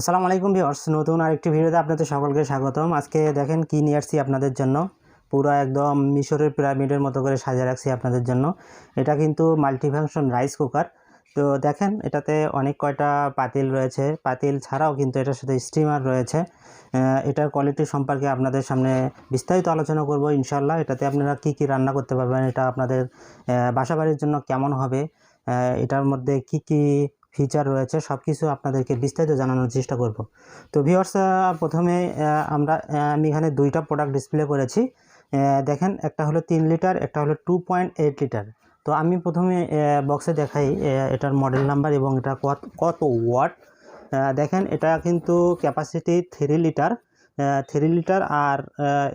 আসসালামু আলাইকুম ভিউয়ার্স, নতুন আরেকটি ভিডিওতে আপনাদের সকলকে স্বাগতম। আজকে দেখেন কি নিয়ে আসছি আপনাদের জন্য। পুরো একদম মিশরের পিরামিডের মতো করে সাজিয়ে রাখছি আপনাদের জন্য। এটা কিন্তু মাল্টিফাংশন রাইস কুকার তো দেখেন, এটাতে অনেক কয়টা পাতিল রয়েছে। পাতিল ছাড়াও কিন্তু এটার সাথে স্টিমার রয়েছে। এটার কোয়ালিটি সম্পর্কে আপনাদের সামনে বিস্তারিত আলোচনা করব ইনশাল্লাহ এটাতে আপনারা কি কি রান্না করতে পারবেন, এটা আপনাদের বাসা বাড়ির জন্য কেমন হবে এটার মধ্যে কি কি ফিচার রয়েছে সব কিছু আপনাদেরকে বিস্তারিত জানানোর চেষ্টা করব। তো ভিওর্স প্রথমে আমরা আমি এখানে দুইটা প্রোডাক্ট ডিসপ্লে করেছি। দেখেন, একটা হলো তিন লিটার একটা হলো টু পয়েন্ট এইট লিটার তো আমি প্রথমে বক্সে দেখাই এটার মডেল নাম্বার এবং এটা কত কত ওয়াট দেখেন, এটা কিন্তু capacity three litre three litre আর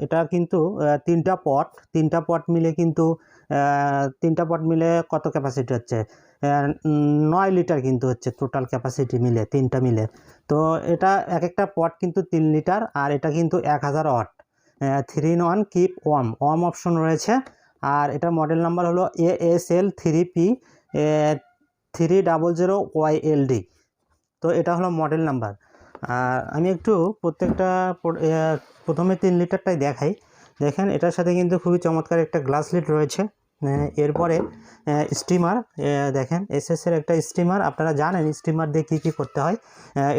এটা কিন্তু তিনটা পট তিনটা পট মিলে কিন্তু তিনটা পট মিলে কত ক্যাপাসিটি হচ্ছে? নয় লিটার কিন্তু হচ্ছে টোটাল ক্যাপাসিটি মিলে, তিনটা মিলে। তো এটা এক একটা পট কিন্তু তিন লিটার আর এটা কিন্তু এক হাজার auto three in one keep warm warm option রয়েছে। আর এটার মডেল নাম্বার হলো A S L three P three double zero Y L D তো এটা হলো মডেল নাম্বার আর আমি একটু প্রত্যেকটা প্রথমে তিন লিটারটাই দেখাই। দেখেন এটার সাথে কিন্তু খুবই চমৎকার একটা গ্লাস লিড রয়েছে। এরপরে স্টিমার দেখেন এসএসের একটা স্টিমার আপনারা জানেন স্টিমার দিয়ে কী কী করতে হয়।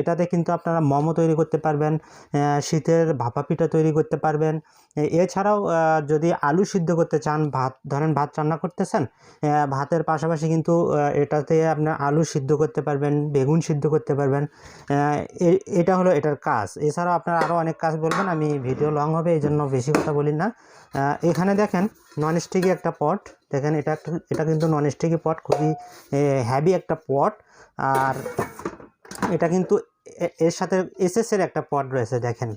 এটাতে কিন্তু আপনারা মোমো তৈরি করতে পারবেন শীতের ভাপা পিঠা তৈরি করতে পারবেন। এছাড়াও যদি আলু সিদ্ধ করতে চান, ভাত, ধরেন ভাত রান্না করতেছেন ভাতের পাশাপাশি কিন্তু এটাতে আপনার আলু সিদ্ধ করতে পারবেন, বেগুন সিদ্ধ করতে পারবেন। এটা হলো এটার কাজ। এছাড়াও আপনারা আরও অনেক কাজ বলবেন, আমি ভিডিও লং হবে এই জন্য বেশি কথা বলি না। এখানে দেখেন নন স্টিকি একটা পট দেখেন, এটা একটা, এটা কিন্তু নন স্টিকি পট খুবই হ্যাভি একটা পট আর এটা কিন্তু এর সাথে এসএসের একটা পট রয়েছে, দেখেন।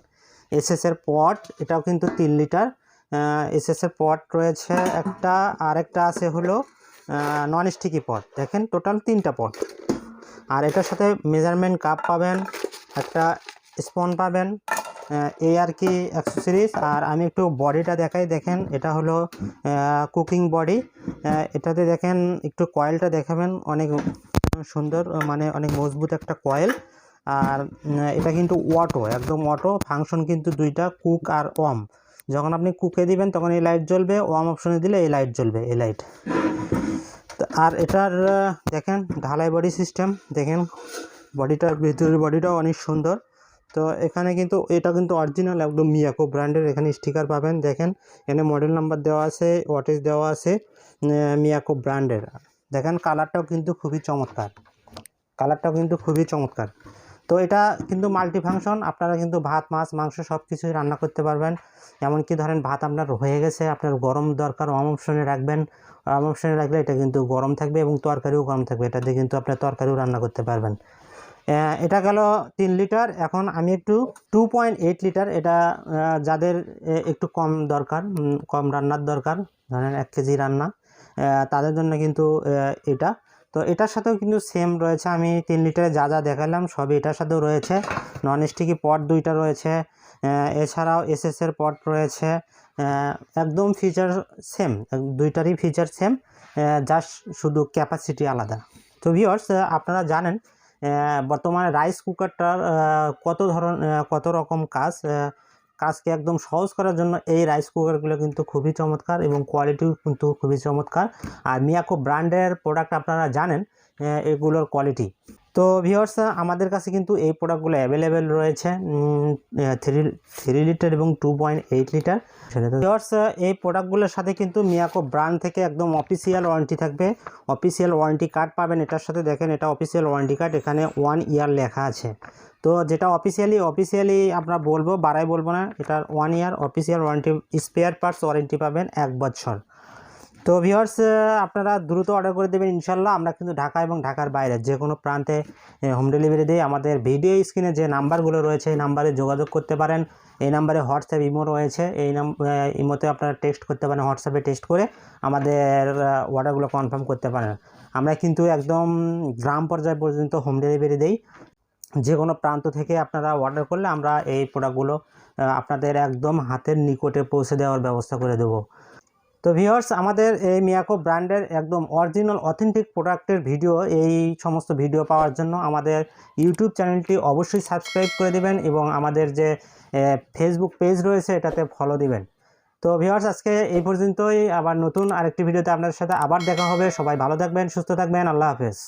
এসএসের পট এটাও কিন্তু তিন লিটার। এসএসের পট রয়েছে একটা আর একটা আছে হলো নন স্টিকি পট দেখেন টোটাল তিনটা পট আর এটার সাথে মেজারমেন্ট কাপ পাবেন, একটা স্পন পাবেন। এই আর কি অ্যাক্সেসরিজ আর আমি একটু বডিটা দেখাই। দেখেন, এটা হলো কুকিং বডি এটাতে দেখেন, একটু কয়েলটা দেখাবেন। অনেক সুন্দর মানে অনেক মজবুত একটা কয়েল আর এটা কিন্তু অটো একদম অটো ফাংশন কিন্তু দুইটা কুক আর ওয়াম যখন আপনি কুকে দিবেন, তখন এই লাইট জ্বলবে। ওয়াম অপশনে দিলে এই লাইট জ্বলবে, এই লাইট আর এটার দেখেন, ঢালাই বডি সিস্টেম দেখেন বডিটার ভিতরের বডিটাও অনেক সুন্দর। তো এখানে কিন্তু এটা কিন্তু অরিজিনাল একদম মিয়াকো ব্র্যান্ডের, এখানে স্টিকার পাবেন। দেখেন, এখানে মডেল নাম্বার দেওয়া আছে ওয়াটেজ দেওয়া আছে মিয়াকো ব্র্যান্ডের। দেখেন কালারটাও কিন্তু খুবই চমৎকার। কালারটাও কিন্তু খুবই চমৎকার। তো এটা কিন্তু মাল্টি ফাংশন আপনারা কিন্তু ভাত, মাছ, মাংস সব কিছুই রান্না করতে পারবেন। এমনকি ধরেন, ভাত আপনার হয়ে গেছে, আপনার গরম দরকার অম অপশনে রাখবেন। অম অপশনে রাখলে এটা কিন্তু গরম থাকবে এবং তরকারিও গরম থাকবে। এটা দিয়ে কিন্তু আপনার তরকারিও রান্না করতে পারবেন। এটা গেল তিন লিটার। এখন আমি একটু টু পয়েন্ট এইট লিটার। এটা যাদের একটু কম দরকার কম রান্নার দরকার, ধরেন এক কেজি রান্না তাদের জন্য কিন্তু এটা। তো এটার সাথেও কিন্তু সেম রয়েছে। আমি তিন লিটারে যা যা দেখালাম, সবই এটার সাথেও রয়েছে। নন স্টিকি পট দুইটা রয়েছে। এছাড়াও এসএসের পট রয়েছে। একদম ফিচার সেম দুইটারই ফিচার সেম জাস্ট শুধু ক্যাপাসিটি আলাদা। তো ভিওর্স আপনারা জানেন বর্তমানে রাইস কুকারটার কত ধরন কত রকম কাজ কাজকে একদম সহজ করার জন্য এই রাইস কুকারগুলো কিন্তু খুবই চমৎকার এবং কোয়ালিটিও কিন্তু খুবই চমৎকার। আর মিয়াকো ব্র্যান্ডের প্রোডাক্ট আপনারা জানেন এগুলোর কোয়ালিটি তো ভিওর্স আমাদের কাছে কিন্তু এই প্রোডাক্টগুলো অ্যাভেলেবেল রয়েছে থ্রি থ্রি লিটার এবং two point eight litre viewers এই প্রোডাক্টগুলোর সাথে কিন্তু মিয়াকো ব্র্যান্ড থেকে একদম অফিসিয়াল ওয়ারেন্টি থাকবে। অফিসিয়াল ওয়ারেন্টি কার্ড পাবেন, এটার সাথে দেখেন, এটা অফিসিয়াল ওয়ারেন্টি কার্ড এখানে ওয়ান ইয়ার লেখা আছে। তো যেটা অফিসিয়ালি অফিসিয়ালি আমরা বলব বাড়াই বলব না, এটার one year official warranty spare parts warranty পাবেন এক বছর। তো ভিওর্স আপনারা দ্রুত অর্ডার করে দেবেন ইনশাল্লাহ আমরা কিন্তু ঢাকা এবং ঢাকার বাইরে যে কোনো প্রান্তে হোম ডেলিভারি দিই আমাদের ভিডিও স্ক্রিনে যে নাম্বারগুলো রয়েছে, এই নাম্বারে যোগাযোগ করতে পারেন। এই নাম্বারে হোয়াটসঅ্যাপ ইমো রয়েছে। এই নাম ইমোতে আপনারা টেক্সট করতে পারেন হোয়াটসঅ্যাপে টেক্সট করে আমাদের অর্ডারগুলো কনফার্ম করতে পারেন। আমরা কিন্তু একদম গ্রাম পর্যায় পর্যন্ত হোম ডেলিভারি দেই। যে কোনো প্রান্ত থেকে আপনারা অর্ডার করলে আমরা এই প্রোডাক্টগুলো আপনাদের একদম হাতের নিকটে পৌঁছে দেওয়ার ব্যবস্থা করে দেবো। তো ভিওর্স আমাদের এই মিয়াকো ব্র্যান্ডের একদম অরিজিনাল, অথেন্টিক প্রোডাক্টের ভিডিও, এই সমস্ত ভিডিও পাওয়ার জন্য আমাদের ইউটিউব চ্যানেলটি অবশ্যই সাবস্ক্রাইব করে দিবেন এবং আমাদের যে ফেসবুক পেজ রয়েছে, এটাতে ফলো দিবেন। তো ভিওর্স আজকে এই পর্যন্তই। আবার নতুন আরেকটি ভিডিওতে আপনাদের সাথে আবার দেখা হবে। সবাই ভালো থাকবেন, সুস্থ থাকবেন। আল্লাহ হাফেজ।